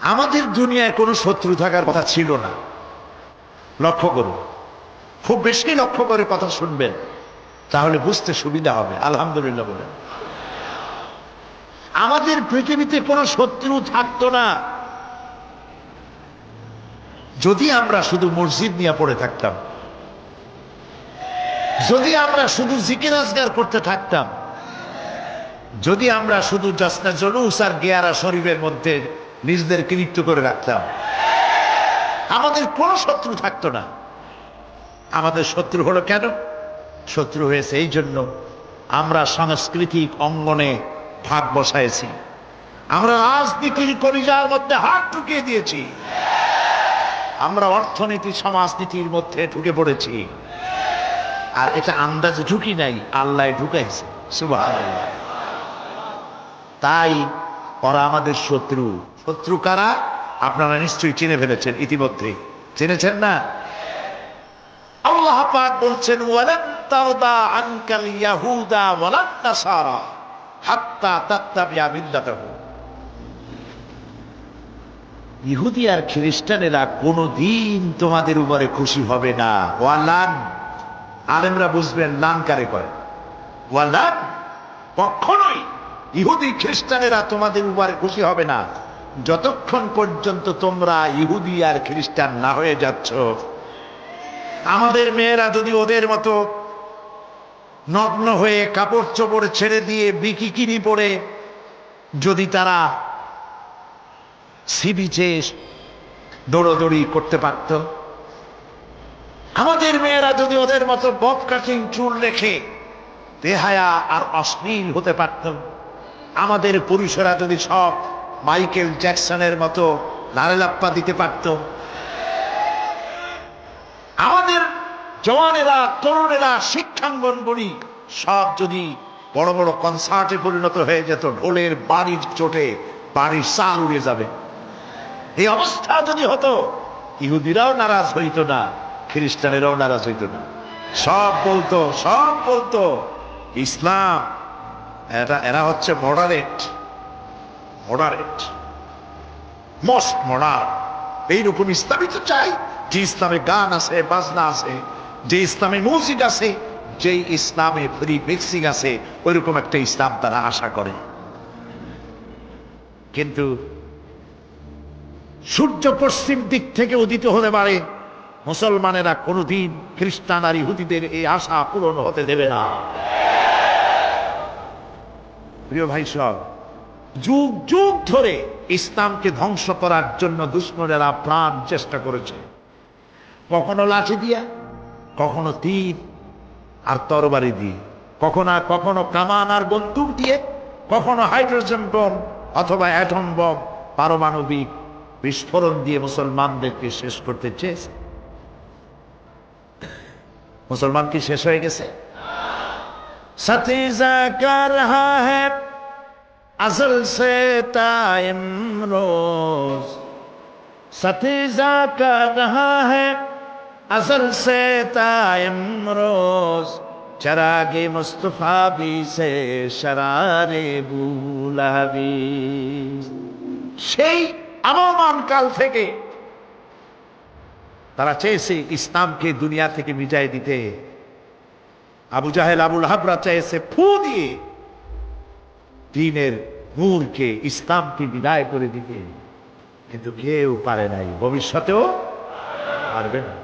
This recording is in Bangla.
আমাদের দুনিয়ায় কোনো শত্রু থাকার কথা ছিল না। লক্ষ্য করুন। খুব বেশি লক্ষ্য করে কথা শুনবেন, তাহলে বুঝতে সুবিধা হবে। আলহামদুলিল্লাহ বলেন। আমাদের পৃথিবীতে কোনো শত্রু থাকতো না। যদি আমরা শুধু মসজিদ নিয়ে পড়ে থাকতাম, যদি আমরা শুধু জিকির আজগার করতে থাকতাম, যদি আমরা শুধু জাসনা জলুস আর গেয়ারা শরীফের মধ্যে নিজেদেরকে লিপ্ত করে রাখতাম। আমাদের কোনো শত্রু থাকতো না। আমাদের শত্রু হলো কেন? শত্রু হয়েছে এই জন্য আমরা সাংস্কৃতিক অঙ্গনে ভাগ বসাইছি। আমরা রাজনীতির কলিজার মধ্যে হাত ঢুকিয়ে দিয়েছি। আমরা অর্থনীতি, সমাজনীতির মধ্যে ঢুকে পড়েছি। আর এটা আন্দাজে ঢুকি নাই, আল্লাহ ঢুকাইছে। সুবহানাল্লাহ। তাই ওরা আমাদের শত্রু। শত্রু কারা? আপনারা নিশ্চয়ই চিনে ফেলেছেন ইতিমধ্যে চিনেছেন না? আল্লাহ পাক বলছেন হাত্তা ইহুদি আর খ্রিস্টানেরা কোনোদিন তোমাদের উপরে খুশি হবে না। ওয়ালান, আলেমরা বুঝবেন লান কারে করে। ওয়ালান, কখনোই ইহুদি খ্রিস্টানেরা তোমাদের উপরে খুশি হবে না। যতক্ষণ পর্যন্ত তোমরা ইহুদি আর খ্রিস্টান না হয়ে যাচ্ছ, আমাদের মেয়েরা যদি ওদের মতো নগ্ন হয়ে কাপড় চোপড় ছেড়ে দিয়ে বিকিকিনি পরে যদি তারা সি বিচে দৌড়দৌড়ি করতে পারত। আমাদের মেয়েরা যদি ওদের মতো বব কাটিং চুল রেখে দেহায়া আর অশ্লীল হতে পারত, আমাদের পুরুষেরা যদি সব মাইকেল জ্যাকসনের মতো নারেলাপ্পা দিতে পারত। আমাদের জওয়ানেরা, তরুণেরা, শিক্ষাঙ্গন বলি সব যদি বড় বড় কনসার্টে পরিণত হয়ে যেত, ঢোলের বাড়ির চোটে বাড়ির চাল উড়ে যাবে। এই অবস্থা যদি হতো, ইহুদিরাও নারাজ হইতো না, খ্রিস্টানেরাও নারাজ হইতো না। সব বলতো সব বলতো, ইসলাম, এরা এরা হচ্ছে মডারেট মডারেট মোস্ট মডার এইরকম ইসলামই তো চাই, যে ইসলামে গান আছে, বাজনা আছে, যে ইসলামে মসজিদ আছে, যে ইসলামে ফ্রি মিক্সিং আছে, ওইরকম একটা ইসলাম তারা আশা করে। কিন্তু সূর্য পশ্চিম দিক থেকে উদিত হতে পারে, মুসলমানেরা কোনোদিন খ্রিস্টান আর ইহুদিদের এই আশা পূরণ হতে দেবে না। প্রিয় ভাই সব যুগ যুগ ধরে ইসলামকে ধ্বংস করার জন্য দুশ্মনেরা প্রাণ চেষ্টা করেছে। কখনো লাঠি দিয়া, কখনো তীর আর তরবারি দিয়ে। কখনো কখনো কামান আর বন্দুক দিয়ে, কখনো হাইড্রোজেন বম অথবা অ্যাটম বম, পারমাণবিক বিস্ফোরণ দিয়ে মুসলমানদেরকে শেষ করতে চেয়েছে। মুসলমান কি শেষ হয়ে গেছে? সতীজা কার হা হ্যাঁ असल से टाइम रोज सतीजा कर रहा है असल से टाइम रोज चरागे मुस्तफा भी से शरारे বুলাবি সেই আবহমান কাল থেকে তারা চেয়েছে ইসলামকে দুনিয়া থেকে বিজয় দিতে আবু জাহেল আবুল হাবরা চেয়েছে ফু দিয়ে দিনের মূলকে ইসলামকে বিদায় করে দিতে কিন্তু কেউ পারে নাই ভবিষ্যতেও পারবে না।